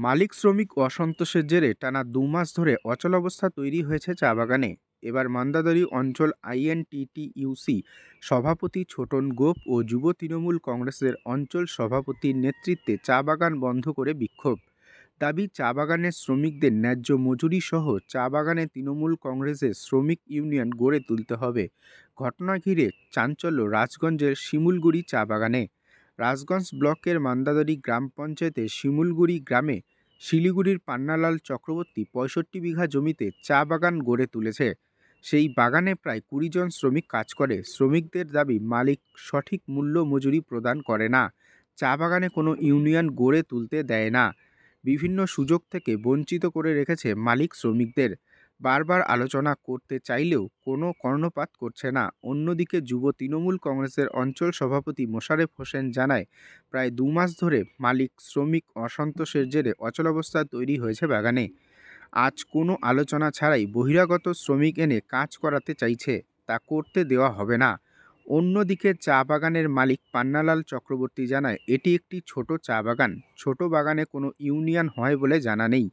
মালিক শ্রমিক অসন্তোষের জেরে টানা দু মাস ধরে অচলাবস্থা তৈরি হয়েছে চা বাগানে। এবার মান্দাদারি অঞ্চল আইএনটিটিইউসি সভাপতি ছোটন গোপ ও যুব তৃণমূল কংগ্রেসের অঞ্চল সভাপতির নেতৃত্বে চা বাগান বন্ধ করে বিক্ষোভ। দাবি, চা বাগানের শ্রমিকদের ন্যায্য মজুরি সহ চা বাগানে তৃণমূল কংগ্রেসের শ্রমিক ইউনিয়ন গড়ে তুলতে হবে। ঘটনা ঘিরে চাঞ্চল্য রাজগঞ্জের শিমুলগুড়ি চা বাগানে। রাজগঞ্জ ব্লকের মান্দাদারি গ্রাম পঞ্চায়েতের শিমুলগুড়ি গ্রামে শিলিগুড়ির পান্নালাল চক্রবর্তী পঁয়ষট্টি বিঘা জমিতে চা বাগান গড়ে তুলেছে। সেই বাগানে প্রায় কুড়ি জন শ্রমিক কাজ করে। শ্রমিকদের দাবি, মালিক সঠিক মূল্য মজুরি প্রদান করে না। চা বাগানে কোনো ইউনিয়ন গড়ে তুলতে দেয় না। বিভিন্ন সুযোগ থেকে বঞ্চিত করে রেখেছে মালিক শ্রমিকদের। বারবার আলোচনা করতে চাইলেও কোনো কর্ণপাত করছে না। অন্যদিকে যুব তৃণমূল কংগ্রেসের অঞ্চল সভাপতি মোশারেফ হোসেন জানায়, প্রায় দু মাস ধরে মালিক শ্রমিক অসন্তোষের জেরে অচলাবস্থা তৈরি হয়েছে বাগানে। আজ কোনো আলোচনা ছাড়াই বহিরাগত শ্রমিক এনে কাজ করাতে চাইছে, তা করতে দেওয়া হবে না। অন্যদিকে চা বাগানের মালিক পান্নালাল চক্রবর্তী জানায়, এটি একটি ছোট চা বাগান। ছোট বাগানে কোনো ইউনিয়ন হয় বলে জানা নেই।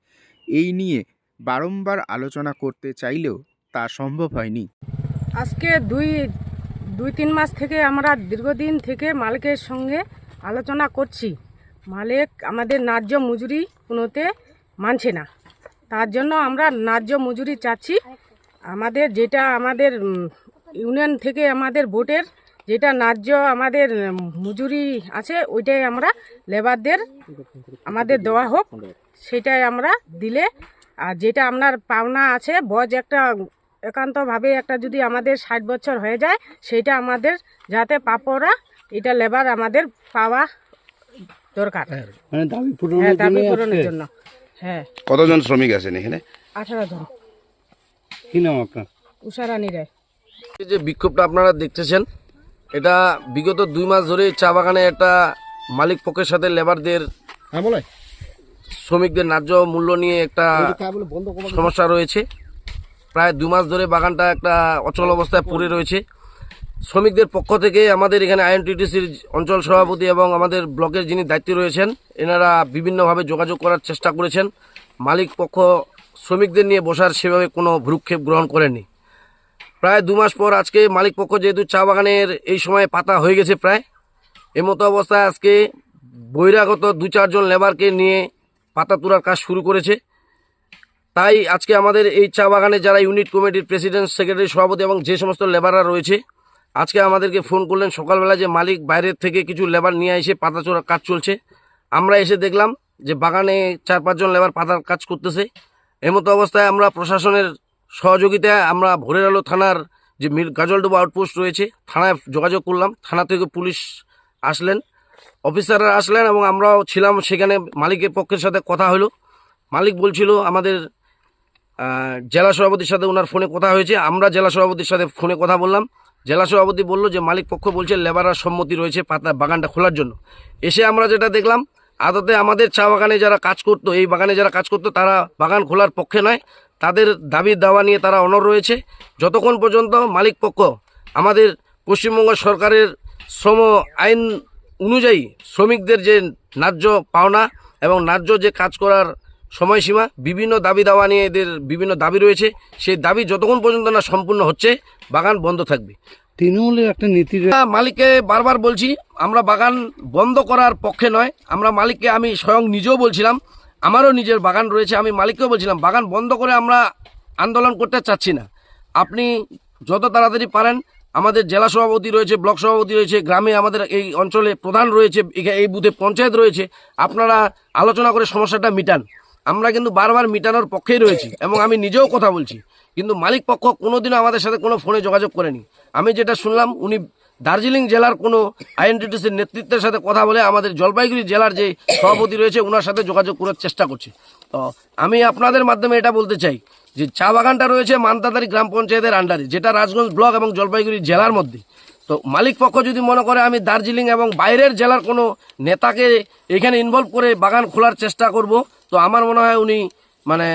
এই নিয়ে বারংবার আলোচনা করতে চাইলেও তা সম্ভব হয়নি। আজকে দুই দুই, তিন মাস থেকে আমরা দীর্ঘদিন থেকে মালিকের সঙ্গে আলোচনা করছি। মালিক আমাদের ন্যায্য মজুরি কোনোতে মানছে না। তার জন্য আমরা ন্যায্য মজুরি চাচ্ছি। আমাদের যেটা আমাদের ইউনিয়ন থেকে আমাদের ভোটের যেটা ন্যায্য আমাদের মজুরি আছে, ওইটাই আমরা লেবারদের আমাদের দেওয়া হোক, সেটাই আমরা দিলে আর যেটা আপনার পাওনা আছে বজ একটা একান্তভাবে একটা যদি আমাদের ষাট বছর হয়ে যায় সেটা আমাদের যাতে পাপড়া এটা লেবার আমাদের পাওয়া দরকার। মানে দাবি হ্যাঁ পূরণের দাবি জন্য পূরণের জন্য। হ্যাঁ। কতজন শ্রমিক আছেন এখানে? আঠারো জন। কি নাম আপনার? উষারানী রায়। যে বিক্ষোভটা আপনারা দেখতেছেন এটা বিগত দুই মাস ধরে চা বাগানে একটা মালিক পক্ষের সাথে লেবারদের হ্যাঁ বলে শ্রমিকদের ন্যায্য মূল্য নিয়ে একটা সমস্যা রয়েছে। প্রায় দু মাস ধরে বাগানটা একটা অচল অবস্থায় পড়ে রয়েছে। শ্রমিকদের পক্ষ থেকে আমাদের এখানে আইএনটিটিসির অঞ্চল সভাপতি এবং আমাদের ব্লকের যিনি দায়িত্বে রয়েছেন এনারা বিভিন্নভাবে যোগাযোগ করার চেষ্টা করেছেন। মালিক পক্ষ শ্রমিকদের নিয়ে বসার সেভাবে কোনো ভ্রুক্ষেপ গ্রহণ করেনি প্রায় দু মাস পর আজকে মালিক পক্ষ যেহেতু চা বাগানের এই সময় পাতা হয়ে গেছে প্রায় এমতো অবস্থায় আজকে বহিরাগত দু চারজন লেবারকে নিয়ে পাতা তোলার কাজ শুরু করেছে। তাই আজকে আমাদের এই চা বাগানে যারা ইউনিট কমিটির প্রেসিডেন্ট, সেক্রেটারি, সভাপতি এবং যে সমস্ত লেবাররা রয়েছে, আজকে আমাদেরকে ফোন করলেন সকালবেলা যে মালিক বাইরের থেকে কিছু লেবার নিয়ে এসে পাতা চোরার কাজ চলছে। আমরা এসে দেখলাম যে বাগানে চার পাঁচজন লেবার পাতার কাজ করতেছে। এমতো অবস্থায় আমরা প্রশাসনের সহযোগিতায় আমরা ভোরের আলো থানার যে মির গাজলডোবা আউটপোস্ট রয়েছে, থানায় যোগাযোগ করলাম। থানা থেকে পুলিশ আসলেন। অফিসাররা আসলেন এবং আমরাও ছিলাম সেখানে মালিকের পক্ষের সাথে কথা হলো। মালিক বলছিল আমাদের জেলা সভাপতির সাথে ওনার ফোনে কথা হয়েছে। আমরা জেলা সভাপতির সাথে ফোনে কথা বললাম। জেলা সভাপতি বলল যে মালিক পক্ষ বলছে লেবাররা সম্মতি রয়েছে পাতা বাগানটা খোলার জন্য। এসে আমরা যেটা দেখলাম, আদতে আমাদের চা বাগানে যারা কাজ করতো, এই বাগানে যারা কাজ করতো তারা বাগান খোলার পক্ষে নয়। তাদের দাবি দাওয়া নিয়ে তারা অনর রয়েছে। যতক্ষণ পর্যন্ত মালিক পক্ষ আমাদের পশ্চিমবঙ্গ সরকারের শ্রম আইন অনুযায়ী শ্রমিকদের যে ন্যায্য পাওনা এবং ন্যায্য যে কাজ করার সময়সীমা বিভিন্ন দাবি দাওয়া নিয়ে এদের বিভিন্ন দাবি রয়েছে। সেই দাবি যতক্ষণ পর্যন্ত না সম্পূর্ণ হচ্ছে বাগান বন্ধ থাকবে। তৃণমূলের একটা নীতি মালিককে বারবার বলছি আমরা বাগান বন্ধ করার পক্ষে নয়। আমরা মালিককে আমি স্বয়ং নিজেও বলছিলাম আমারও নিজের বাগান রয়েছে আমি মালিককেও বলছিলাম বাগান বন্ধ করে আমরা আন্দোলন করতে চাচ্ছি না। আপনি যত তাড়াতাড়ি পারেন আমাদের জেলা সভাপতি রয়েছে, ব্লক সভাপতি রয়েছে, গ্রামে আমাদের এই অঞ্চলে প্রধান রয়েছে এই বুথে পঞ্চায়েত রয়েছে। আপনারা আলোচনা করে সমস্যাটা মিটান। আমরা কিন্তু বারবার মিটানোর পক্ষেই রয়েছি এবং আমি নিজেও কথা বলছি। কিন্তু মালিক পক্ষ কোনোদিনও আমাদের সাথে কোনো ফোনে যোগাযোগ করেনি। আমি যেটা শুনলাম, উনি দার্জিলিং জেলার কোনো আইএনটিটিসির নেতৃত্বের সাথে কথা বলে আমাদের জলপাইগুড়ি জেলার যে সভাপতি রয়েছে ওনার সাথে যোগাযোগ করার চেষ্টা করছে। তো আমি আপনাদের মাধ্যমে এটা বলতে চাই যে, চা বাগানটা রয়েছে মান্তাদারি গ্রাম পঞ্চায়েতের আন্ডারে, যেটা রাজগঞ্জ ব্লক এবং জলপাইগুড়ি জেলার মধ্যে। তো মালিক পক্ষ যদি মনে করে আমি দার্জিলিং এবং বাইরের জেলার কোনো নেতাকে এখানে ইনভলভ করে বাগান খোলার চেষ্টা করব, তো আমার মনে হয় উনি মানে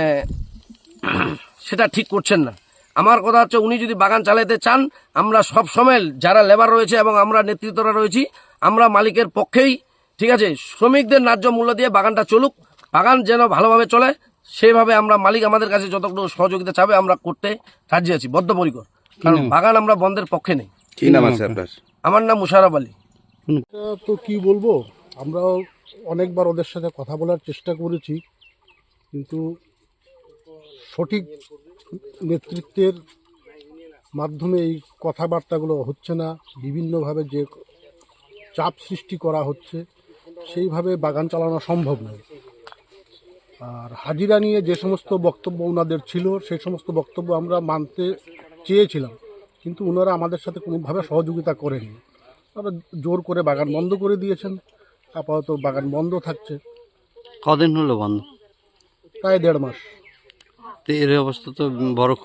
সেটা ঠিক করছেন না। আমার কথা হচ্ছে উনি যদি বাগান চালাতে চান আমরা সব সময় যারা লেবার রয়েছে এবং আমরা নেতৃত্বরা রয়েছি আমরা মালিকের পক্ষেই ঠিক আছে শ্রমিকদের ন্যায্য মূল্য দিয়ে বাগানটা চলুক বাগান যেন ভালোভাবে চলে সেইভাবে আমরা মালিক আমাদের কাছে যতটুকু সহযোগিতা চাবে আমরা করতে রাজি আছি বদ্ধপরিকর। কারণ বাগান আমরা বন্ধের পক্ষে নেই। কি নাম আছে আপনার? আমার নাম মুশারফ আলী। তো কি বলব? আমরাও অনেকবার ওদের সাথে কথা বলার চেষ্টা করেছি কিন্তু সঠিক নেতৃত্বের মাধ্যমে এই কথাবার্তাগুলো হচ্ছে না বিভিন্নভাবে যে চাপ সৃষ্টি করা হচ্ছে সেইভাবে বাগান চালানো সম্ভব নয়। আর হাজিরা নিয়ে যে সমস্ত বক্তব্য ওনাদের ছিল সেই সমস্ত বক্তব্য আমরা মানতে চেয়েছিলাম কিন্তু ওনারা আমাদের সাথে কোনোভাবে সহযোগিতা করেনি তারা জোর করে বাগান বন্ধ করে দিয়েছেন আপাতত বাগান বন্ধ থাকছে। কদিন হলো বন্ধ? প্রায় দেড় মাস। তো এর অবস্থা তো বড়